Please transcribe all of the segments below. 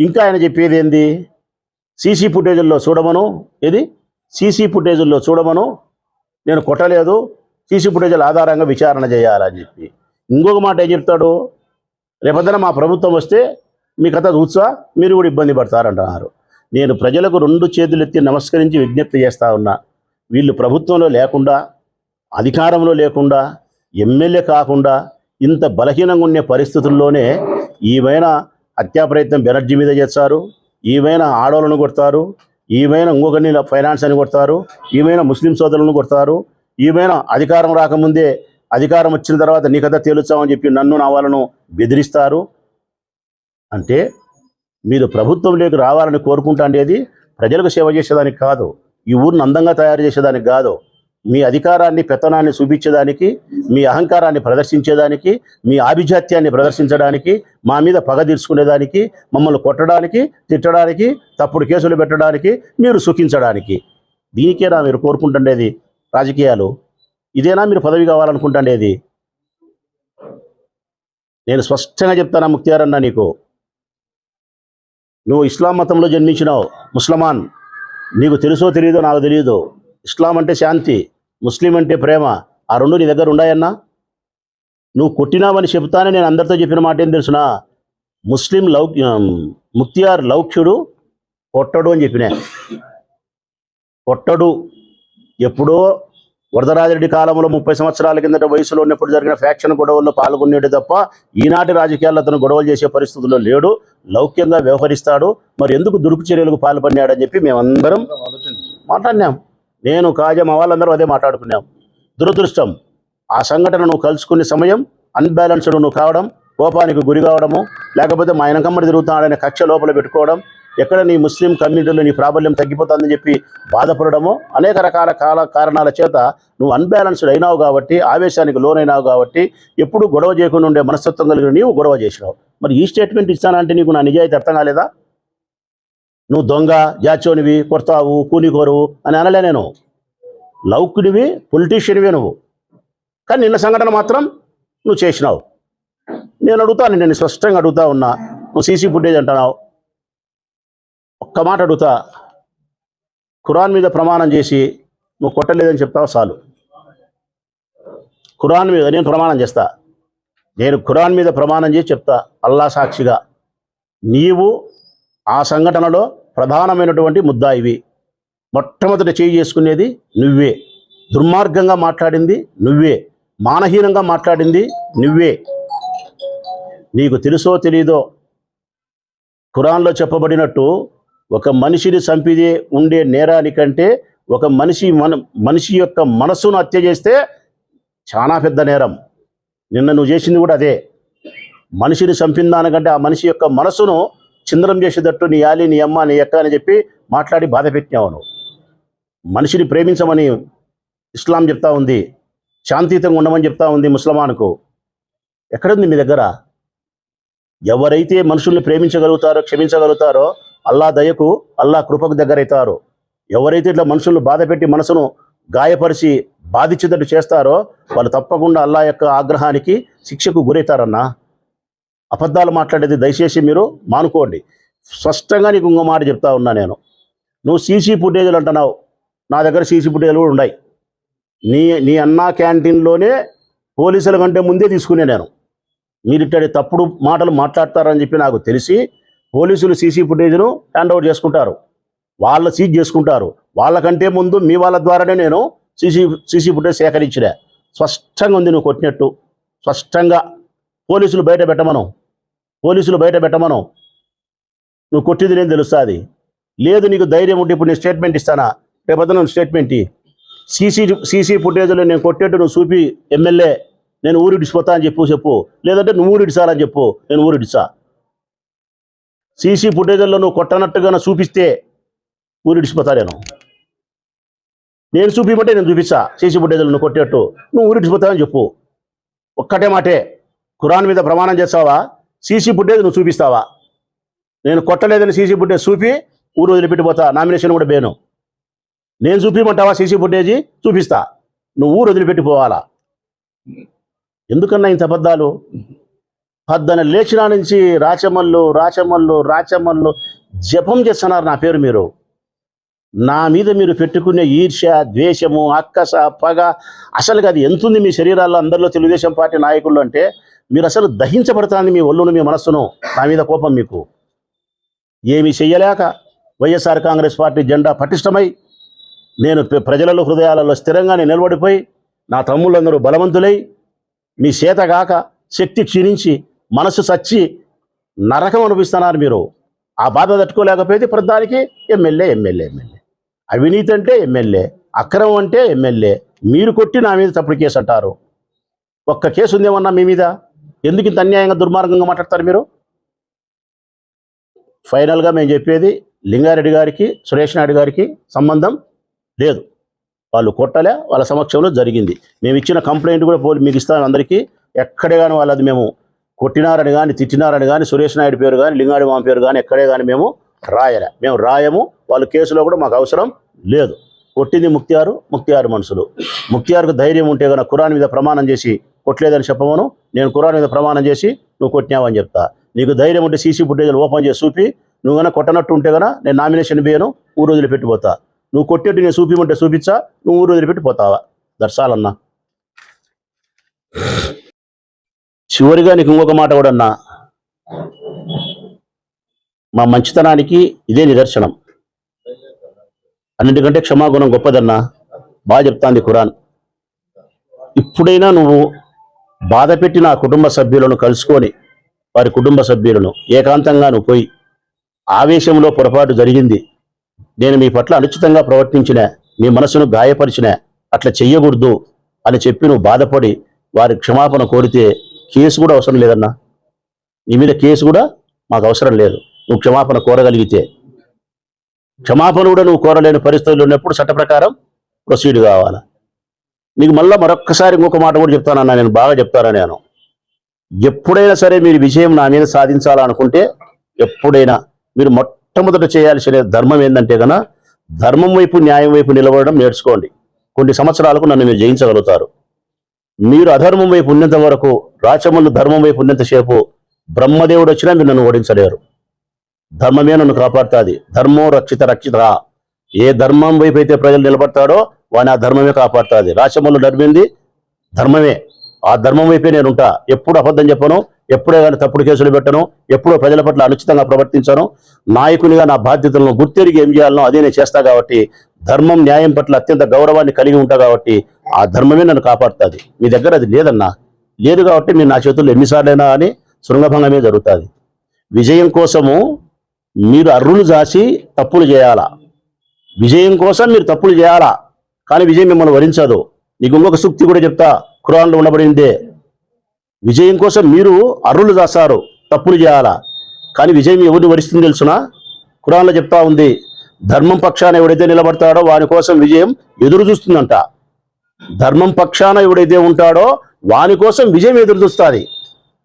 ఇంకా ఆయన చెప్పేది ఏంది? సీసీ ఫుటేజుల్లో చూడమను. ఏది? సీసీ ఫుటేజుల్లో చూడమను. నేను కొట్టలేదు. సీసీ ఫుటేజీల ఆధారంగా విచారణ చేయాలని చెప్పి. ఇంకొక మాట ఏం చెప్తాడు? రేపొద్దున మా ప్రభుత్వం వస్తే మీ కథ చూసా మీరు కూడా ఇబ్బంది పడతారంటున్నారు నేను ప్రజలకు రెండు చేతులు ఎత్తి నమస్కరించి విజ్ఞప్తి చేస్తూ ఉన్నా. వీళ్ళు ప్రభుత్వంలో లేకుండా అధికారంలో లేకుండా ఎమ్మెల్యే కాకుండా ఇంత బలహీనంగా ఉండే పరిస్థితుల్లోనే ఈవైన హత్యా ప్రయత్నం బెనర్జీ మీద చేస్తారు. ఈమెన ఆడవాళ్ళను కొడతారు. ఈమెన ఇంకొకరిని ఫైనాన్స్ అని కొడతారు. ఈమెన ముస్లిం సోదరులను కొడతారు. ఈమెన అధికారం రాకముందే అధికారం వచ్చిన తర్వాత నీ కథ తేలుచామని చెప్పి నన్ను నా వాళ్ళను బెదిరిస్తారు. అంటే మీరు ప్రభుత్వంలోకి రావాలని కోరుకుంటాండేది ప్రజలకు సేవ చేసేదానికి కాదు. ఈ ఊరిని అందంగా తయారు చేసేదానికి కాదు. మీ అధికారాన్ని పెత్తనాన్ని చూపించేదానికి మీ అహంకారాన్ని ప్రదర్శించేదానికి మీ ఆభిజాత్యాన్ని ప్రదర్శించడానికి మా మీద పగ తీర్చుకునేదానికి మమ్మల్ని కొట్టడానికి తిట్టడానికి తప్పుడు కేసులు పెట్టడానికి మీరు సుఖించడానికి. దీనికేనా మీరు కోరుకుంటుండేది రాజకీయాలు. ఇదేనా మీరు పదవి కావాలనుకుంటుండేది? నేను స్పష్టంగా చెప్తానా ముక్తియారన్న నీకు? నువ్వు ఇస్లాం మతంలో జన్మించినావు ముస్లమాన్. నీకు తెలుసో తెలియదో నాకు తెలియదు ఇస్లాం అంటే శాంతి ముస్లిం అంటే ప్రేమ ఆ రెండు నీ దగ్గర ఉన్నాయన్నా? నువ్వు కొట్టినావని చెప్తానే నేను అందరితో చెప్పిన మాట ఏం తెలుసునా? ముస్లిం లౌ ముక్తియార్ లౌక్యుడు కొట్టడు అని చెప్పిన. కొట్టడు. ఎప్పుడో వరదరాజరెడ్డి కాలంలో ముప్పై సంవత్సరాల కిందట వయసులో ఉన్నప్పుడు జరిగిన ఫ్యాక్షన్ గొడవల్లో పాల్గొనేడు తప్ప ఈనాటి రాజకీయాల్లో అతను గొడవలు చేసే పరిస్థితుల్లో లేడు లౌక్యంగా వ్యవహరిస్తాడు. మరి ఎందుకు దురుకు చర్యలకు పాల్పడినాడని చెప్పి మేమందరం మాట్లాడినాం. నేను కాజా వాళ్ళందరూ అదే మాట్లాడుకున్నాం. దురదృష్టం. ఆ సంఘటన నువ్వు కలుసుకునే సమయం అన్బ్యాలెన్స్డ్ నువ్వు కావడం కోపానికి గురి కావడము లేకపోతే మా వెనకమ్మడి తిరుగుతున్నాడనే కక్ష లోపల పెట్టుకోవడం ఎక్కడ నీ ముస్లిం కమ్యూనిటీలో నీ ప్రాబల్యం తగ్గిపోతుందని చెప్పి బాధపడడము అనేక రకాల కాల కారణాల చేత నువ్వు అన్బ్యాలెన్స్డ్ అయినావు కాబట్టి ఆవేశానికి లోనైనావు కాబట్టి ఎప్పుడు గొడవ చేయకుండా ఉండే మనస్తత్వం కలిగిన నీవు గొడవ చేసినావు. మరి ఈ స్టేట్మెంట్ ఇస్తానంటే నీకు నా నిజాయితీ అర్థం కాలేదా? నువ్వు దొంగ జాచోనివి కొడతావు కూనికోరువు అని అనలే నేను. లౌకునివి పొలిటీషియన్వి నువ్వు. కానీ నిన్న సంఘటన మాత్రం నువ్వు చేసినావు. నేను అడుగుతాను నేను స్పష్టంగా అడుగుతా ఉన్నా. నువ్వు సీసీ ఫుటేజ్ అంటున్నావు. ఒక్క మాట అడుగుతా. ఖురాన్ మీద ప్రమాణం చేసి నువ్వు కొట్టలేదని చెప్తావు? చాలు. ఖురాన్ మీద నేను ప్రమాణం చేస్తా. నేను ఖురాన్ మీద ప్రమాణం చేసి చెప్తా. అల్లా సాక్షిగా. నీవు ఆ సంఘటనలో ప్రధానమైనటువంటి ముద్దాయివి మొట్టమొదటి చేయి చేసుకునేది నువ్వే. దుర్మార్గంగా మాట్లాడింది నువ్వే. మానహీనంగా మాట్లాడింది నువ్వే. నీకు తెలుసో తెలీదో ఖురాన్లో చెప్పబడినట్టు ఒక మనిషిని చంపిదే ఉండే నేరానికంటే ఒక మనిషి మన మనిషి యొక్క మనస్సును హత్య చేస్తే చాలా పెద్ద నేరం. నిన్న నువ్వు చేసింది కూడా అదే. మనిషిని చంపిన దానికంటే ఆ మనిషి యొక్క మనసును చిందరం చేసేటట్టు నీ యాలి నీ అమ్మ నీ ఎక్క అని చెప్పి మాట్లాడి బాధ పెట్టినావు నువ్వు. మనిషిని ప్రేమించమని ఇస్లాం చెప్తా ఉంది. శాంతియుతంగా ఉండమని చెప్తా ఉంది ముస్లమాన్కు. ఎక్కడుంది మీ దగ్గర? ఎవరైతే మనుషుల్ని ప్రేమించగలుగుతారో క్షమించగలుగుతారో అల్లా దయకు అల్లా కృపకు దగ్గరవుతారు. ఎవరైతే ఇట్లా మనుషులను బాధ పెట్టి మనసును గాయపరిచి బాధించేటట్టు చేస్తారో వాళ్ళు తప్పకుండా అల్లా యొక్క ఆగ్రహానికి శిక్షకు గురవుతారన్నా. అబద్ధాలు మాట్లాడేది దయచేసి మీరు మానుకోండి. స్పష్టంగా నీకు ఇంకో మాట చెప్తా ఉన్నా నేను. నువ్వు సీసీ ఫుటేజీలు అంటున్నావు. నా దగ్గర సీసీ ఫుటేజీలు కూడా ఉన్నాయి. నీ నీ అన్నా క్యాంటీన్లోనే పోలీసుల కంటే ముందే తీసుకునే నేను. మీరు ఇట్టడి తప్పుడు మాటలు మాట్లాడతారని చెప్పి నాకు తెలిసి పోలీసులు సీసీ ఫుటేజ్ను హ్యాండ్ ఓవర్ చేసుకుంటారు. వాళ్ళ సీజ్ చేసుకుంటారు. వాళ్ళకంటే ముందు మీ వాళ్ళ ద్వారానే నేను సీసీ సీసీ ఫుటేజ్ సేకరించిన. స్పష్టంగా ఉంది నువ్వు కొట్టినట్టు. స్పష్టంగా పోలీసులు బయట పెట్టమను. పోలీసులు బయట పెట్టమను. నువ్వు కొట్టింది నేను తెలుస్తుంది. లేదు నీకు ధైర్యం ఉంటే ఇప్పుడు నేను స్టేట్మెంట్ ఇస్తానా? రేపొద్దు నువ్వు స్టేట్మెంట్ సీసీ సీసీ ఫుటేజ్లో నేను కొట్టేట్టు నువ్వు చూపి ఎమ్మెల్యే నేను ఊరిడిచిపోతా అని చెప్పు చెప్పు. లేదంటే నువ్వు ఊరిడిచాలని చెప్పు నేను ఊరిడిచా సీసీ ఫుటేజ్లో నువ్వు కొట్టనట్టుగా చూపిస్తే ఊరిడిచిపోతా నేను. నేను చూపిమంటే నేను చూపిస్తా సీసీ ఫుటేజ్లో నువ్వు కొట్టేట్టు. నువ్వు ఊరిడిచిపోతావని చెప్పు. ఒక్కటే మాటే. ఖురాన్ మీద ప్రమాణం చేస్తావా? సీసీ బుడ్డేది నువ్వు చూపిస్తావా? నేను కొట్టలేదని సీసీ బుడ్డే చూపి ఊరు వదిలిపెట్టిపోతా. నామినేషన్ కూడా బేను నేను చూపిమంటావా సీసీ ఫుటేజీ? చూపిస్తా. నువ్వు ఊరు వదిలిపెట్టిపోవాలా? ఎందుకన్నా ఇంత అబద్ధాలు? పద్దన లేచిన నుంచి రాచమల్లు రాచమల్లు రాచమల్లు జపం చేస్తున్నారు నా పేరు మీరు. నా మీద మీరు పెట్టుకునే ఈర్ష్య ద్వేషము అక్కస పగ అసలుగా అది ఎంతుంది మీ శరీరాల్లో అందరిలో తెలుగుదేశం పార్టీ నాయకులు అంటే మీరు అసలు దహించబడుతుంది మీ ఒళ్ళును మీ మనస్సును నా మీద కోపం మీకు. ఏమీ చెయ్యలేక వైఎస్ఆర్ కాంగ్రెస్ పార్టీ జెండా పటిష్టమై నేను ప్రజలలో హృదయాలలో స్థిరంగానే నిలబడిపోయి నా తమ్ముళ్ళందరూ బలవంతులై మీ చేతగాక శక్తి క్షీణించి మనసు సచ్చి నరకం అనిపిస్తున్నారు మీరు. ఆ బాధ తట్టుకోలేకపోతే ప్రధానికి ఎమ్మెల్యే ఎమ్మెల్యే ఎమ్మెల్యే. అవినీతి అంటే ఎమ్మెల్యే అక్రమం అంటే ఎమ్మెల్యే. మీరు కొట్టి నా మీద తప్పుడు కేసు అంటారు. ఒక్క కేసు ఉందేమన్నా మీ మీద? ఎందుకు ఇంత అన్యాయంగా దుర్మార్గంగా మాట్లాడతారు మీరు? ఫైనల్గా మేము చెప్పేది లింగారెడ్డి గారికి సురేష్ నాయుడు గారికి సంబంధం లేదు. వాళ్ళు కొట్టలే వాళ్ళ సమక్షంలో జరిగింది. మేము ఇచ్చిన కంప్లైంట్ కూడా పోలి మీకు ఇస్తాను అందరికీ. ఎక్కడే కానీ వాళ్ళది మేము కొట్టినారని కానీ తిట్టినారని కానీ సురేష్ నాయుడు పేరు కానీ లింగాడి మామ పేరు కానీ ఎక్కడే కానీ మేము రాయలే. మేము రాయము వాళ్ళ కేసులో కూడా మాకు అవసరం లేదు. కొట్టింది ముక్తియారు ముక్తియారు మనుషులు. ముక్తియారుకు ధైర్యం ఉంటే కనుక కురాన్ మీద ప్రమాణం చేసి కొట్టలేదని చెప్పమను. నేను కురాన్ మీద ప్రమాణం చేసి నువ్వు కొట్టినావని చెప్తా. నీకు ధైర్యం ఉంటే సీసీ ఫుటేజ్లు ఓపెన్ చేసి చూపి నువ్వు కనుక కొట్టనట్టు ఉంటే కనుక నేను నామినేషన్ బియ్యను ఊరు వదిలిపెట్టిపోతా నువ్వు కొట్టేట్టు నేను చూపిమంటే చూపించా నువ్వు ఊరు వదిలిపెట్టి పోతావా దర్శాలన్నా. చివరిగా నీకు ఇంకొక మాట కూడా అన్నా. మా మంచితనానికి ఇదే నిదర్శనం. అన్నిటికంటే క్షమాగుణం గొప్పదన్నా బాగా చెప్తాంది ఖురాన్. ఇప్పుడైనా నువ్వు బాధ పెట్టిన నా కుటుంబ సభ్యులను కలుసుకొని వారి కుటుంబ సభ్యులను ఏకాంతంగా నువ్వు పోయి ఆవేశంలో పొరపాటు జరిగింది నేను మీ పట్ల అనుచితంగా ప్రవర్తించిన మీ మనసును గాయపరిచిన అట్లా చెయ్యకూడదు అని చెప్పి నువ్వు బాధపడి వారి క్షమాపణ కోరితే కేసు కూడా అవసరం లేదన్నా. నీ మీద కేసు కూడా మాకు అవసరం లేదు. నువ్వు క్షమాపణ కోరగలిగితే క్షమాపణ కూడా నువ్వు కోరలేని పరిస్థితులు ఉన్నప్పుడు చట్ట ప్రకారం ప్రొసీడ్ కావాలా? నీకు మళ్ళీ మరొక్కసారి ఇంకొక మాట కూడా చెప్తానన్నా నేను బాగా చెప్తానని నేను? ఎప్పుడైనా సరే మీరు విజయం నా మీద సాధించాలనుకుంటే ఎప్పుడైనా మీరు మొట్టమొదట చేయాల్సిన ధర్మం ఏంటంటే కన్నా ధర్మం వైపు న్యాయం వైపు నిలబడడం నేర్చుకోండి. కొన్ని సంవత్సరాలకు నన్ను మీరు జయించగలుగుతారు. మీరు అధర్మం వైపు ఉన్నంత వరకు రాచమల్లు ధర్మం వైపు ఉన్నంతసేపు బ్రహ్మదేవుడు వచ్చినా మీరు నన్ను ఓడించలేరు. ధర్మమే నన్ను కాపాడుతుంది. ధర్మో రక్షిత రక్షిత ఏ ధర్మం వైపు అయితే ప్రజలు నిలబడతాడో వాని ఆ ధర్మమే కాపాడుతుంది. రాచములు నడిపింది ధర్మమే. ఆ ధర్మం వైపే నేను ఉంటా. ఎప్పుడు అబద్ధం చెప్పను ఎప్పుడే కానీ తప్పుడు కేసులు పెట్టను ఎప్పుడో ప్రజల పట్ల అనుచితంగా ప్రవర్తించను. నాయకునిగా నా బాధ్యతలను గుర్తెరిగి ఏం చేయాలనో అదే నేను చేస్తా కాబట్టి ధర్మం న్యాయం పట్ల అత్యంత గౌరవాన్ని కలిగి ఉంటా కాబట్టి ఆ ధర్మమే నన్ను కాపాడుతుంది. మీ దగ్గర అది లేదన్నా. లేదు కాబట్టి మీరు నా చేతుల్లో ఎన్నిసార్లైనా అని శృంగభంగమే జరుగుతుంది. విజయం కోసము మీరు అర్రులు జాసి తప్పులు చేయాలా? విజయం కోసం మీరు తప్పులు చేయాలా? కానీ విజయం మిమ్మల్ని వరించదు. నీకు ఇంకొక సూక్తి కూడా చెప్తా. ఖురాన్లో ఉండబడిందే. విజయం కోసం మీరు అర్రులు చేస్తారు తప్పులు చేయాలా? కానీ విజయం ఎవరిని వరిస్తుంది తెలుసునా? ఖురాన్లో చెప్తా ఉంది. ధర్మం పక్షాన ఎవడైతే నిలబడతాడో వాని కోసం విజయం ఎదురు చూస్తుందంట. ధర్మం పక్షాన ఎవడైతే ఉంటాడో వాని కోసం విజయం ఎదురు చూస్తుంది.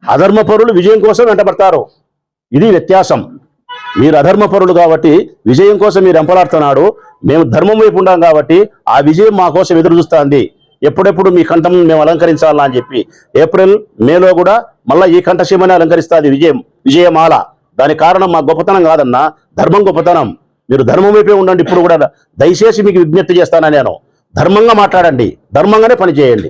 అధర్మపరులు విజయం కోసం వెంటబడతారు. ఇది వ్యత్యాసం. మీరు అధర్మ పరులు కాబట్టి విజయం కోసం మీరు ఎంపలాడుతున్నాడు. మేము ధర్మం వైపు ఉండాం కాబట్టి ఆ విజయం మా కోసం ఎదురు చూస్తుంది. ఎప్పుడెప్పుడు మీ కంఠం మేము అలంకరించాలా అని చెప్పి ఏప్రిల్ మేలో కూడా మళ్ళీ ఈ కంఠశీమని అలంకరిస్తుంది విజయం విజయమాల. దాని కారణం మా గొప్పతనం కాదన్నా ధర్మం గొప్పతనం. మీరు ధర్మం వైపే ఉండండి ఇప్పుడు కూడా దయచేసి మీకు విజ్ఞప్తి చేస్తానా నేను. ధర్మంగా మాట్లాడండి ధర్మంగానే పనిచేయండి.